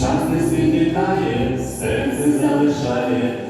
час не світ серце залишає,